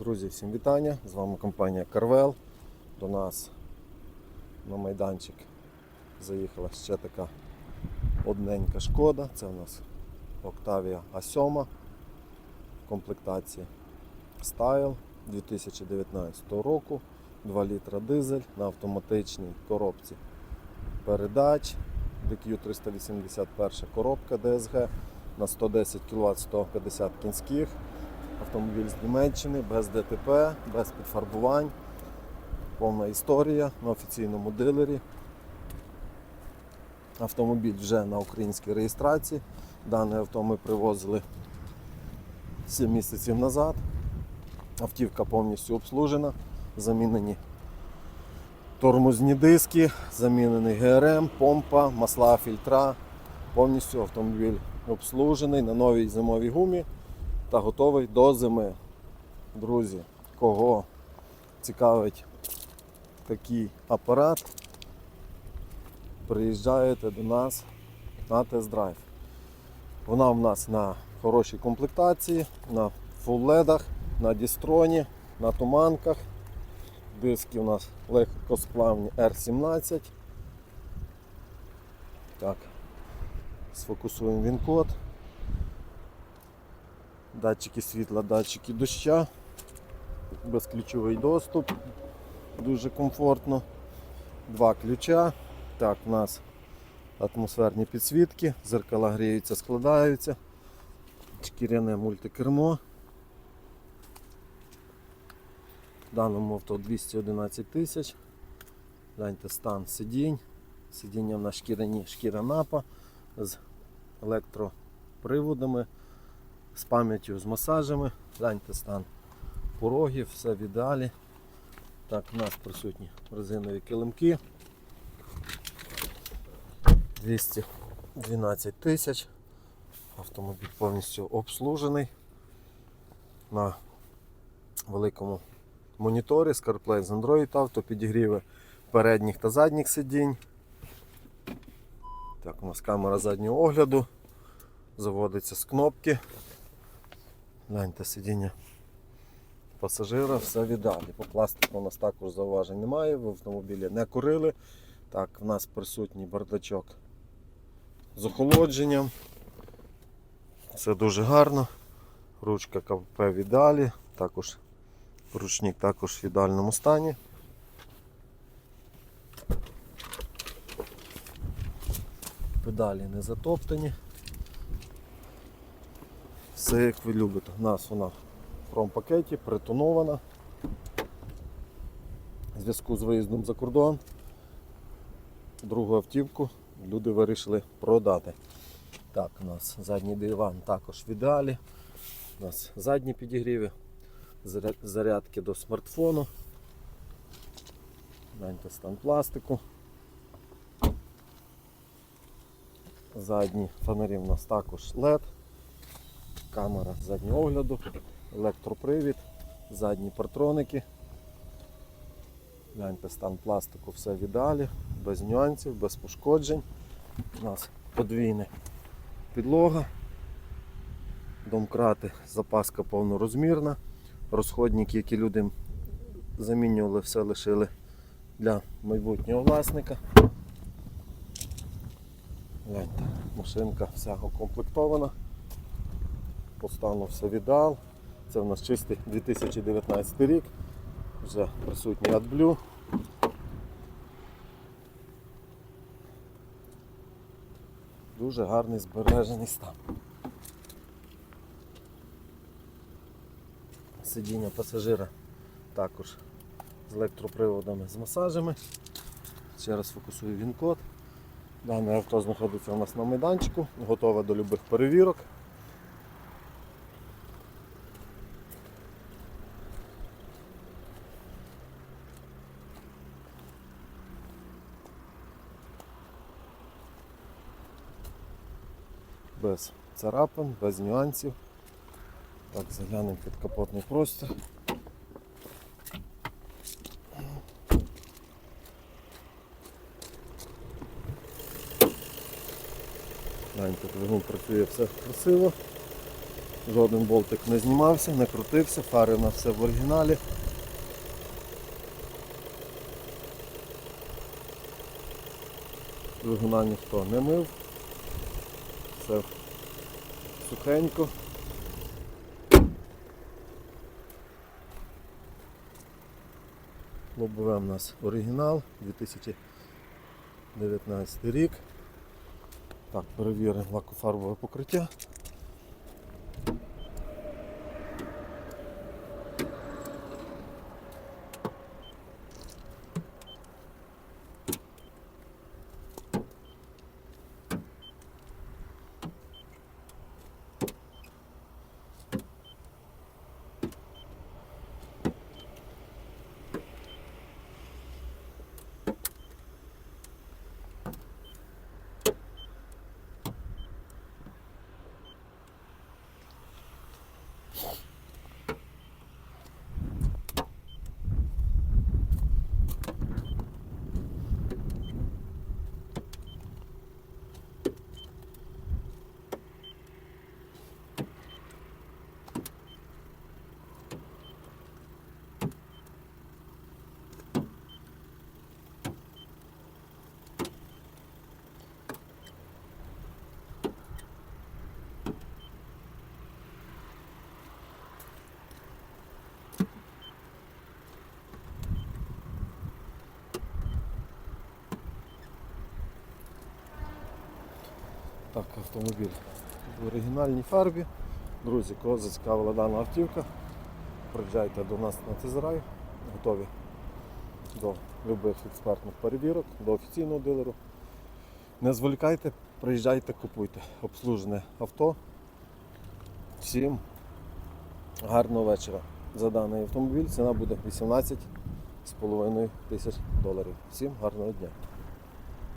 Друзі, всім вітання! З вами компанія Carvel. До нас на майданчик заїхала ще така одненька шкода. Це у нас Octavia A7 в комплектації Style 2019 року. 2 літра дизель на автоматичній коробці передач. DQ 381 коробка DSG на 110 кВт 150 кінських. Автомобіль з Німеччини, без ДТП, без підфарбувань. Повна історія на офіційному дилері. Автомобіль вже на українській реєстрації. Дане авто ми привозили 7 місяців назад. Автівка повністю обслужена, замінені тормозні диски, замінений ГРМ, помпа, масла, фільтра. Повністю автомобіль обслужений на новій зимовій гумі та готовий до зими. Друзі, кого цікавить такий апарат, приїжджаєте до нас на тест-драйв. Вона в нас на хорошій комплектації, на фулледах, на дістроні, на туманках. Диски у нас легкосплавні R17. Так, сфокусуємо він код. Датчики світла, датчики доща, безключовий доступ, дуже комфортно. Два ключа. Так, у нас атмосферні підсвітки, зеркала гріються, складаються, шкіряне мультикермо. В даному авто 211 тисяч. Гляньте стан сидінь. Сидіння в нас шкіряні, шкіра напа з електроприводами з пам'яттю, з масажами. Гляньте стан порогів, все в ідеалі. Так, у нас присутні резинові килимки. 212 тисяч. Автомобіль повністю обслужений. На великому моніторі з CarPlay з Android Auto, підігріви передніх та задніх сидінь. Так, у нас камера заднього огляду. Заводиться з кнопки. Гляньте сидіння пасажира, все в ідеалі. По пластику у нас також зауважень немає, в автомобілі не курили. Так, в нас присутній бардачок з охолодженням. Все дуже гарно. Ручка КПП в ідеалі, також ручник також в ідеальному стані. Педалі не затоптані. Все як ви любите. У нас вона в промпакеті, притонована. В зв'язку з виїздом за кордон. Другу автівку люди вирішили продати. Так, у нас задній диван також в ідеалі. У нас задні підігріви, зарядки до смартфону. Гляньте стан пластику. Задні фонарі у нас також LED, камера заднього огляду, електропривід, задні партроники. Гляньте стан пластику, все в ідеалі, без нюансів, без пошкоджень. У нас подвійна підлога, домкрати, запаска повнорозмірна, розходники, які люди замінювали, все лишили для майбутнього власника. Гляньте, машинка вся укомплектована. По стану все в ідеал. Це в нас чистий 2019 рік. Вже присутній AdBlue. Дуже гарний збережений стан. Сидіння пасажира також з електроприводами, з масажами. Ще раз фокусую він код. Дане авто знаходиться у нас на майданчику, готове до любих перевірок. Без царапин, без нюансів. Так, заглянемо під капотний простір. Гляньте, двигун працює все красиво. Жоден болтик не знімався, не крутився, фари у нас все в оригіналі. Двигуна ніхто не мив. Все сухенько. Лобове у нас оригінал 2019 рік. Так, перевіримо лакофарбове покриття. Так, автомобіль в оригінальній фарбі. Друзі, кого зацікавила дана автівка, приїжджайте до нас на Тезерай, готові до любих експертних перевірок, до офіційного дилеру. Не зволікайте, приїжджайте, купуйте. Обслужене авто. Всім гарного вечора. За даний автомобіль ціна буде 18,5 тисяч доларів. Всім гарного дня.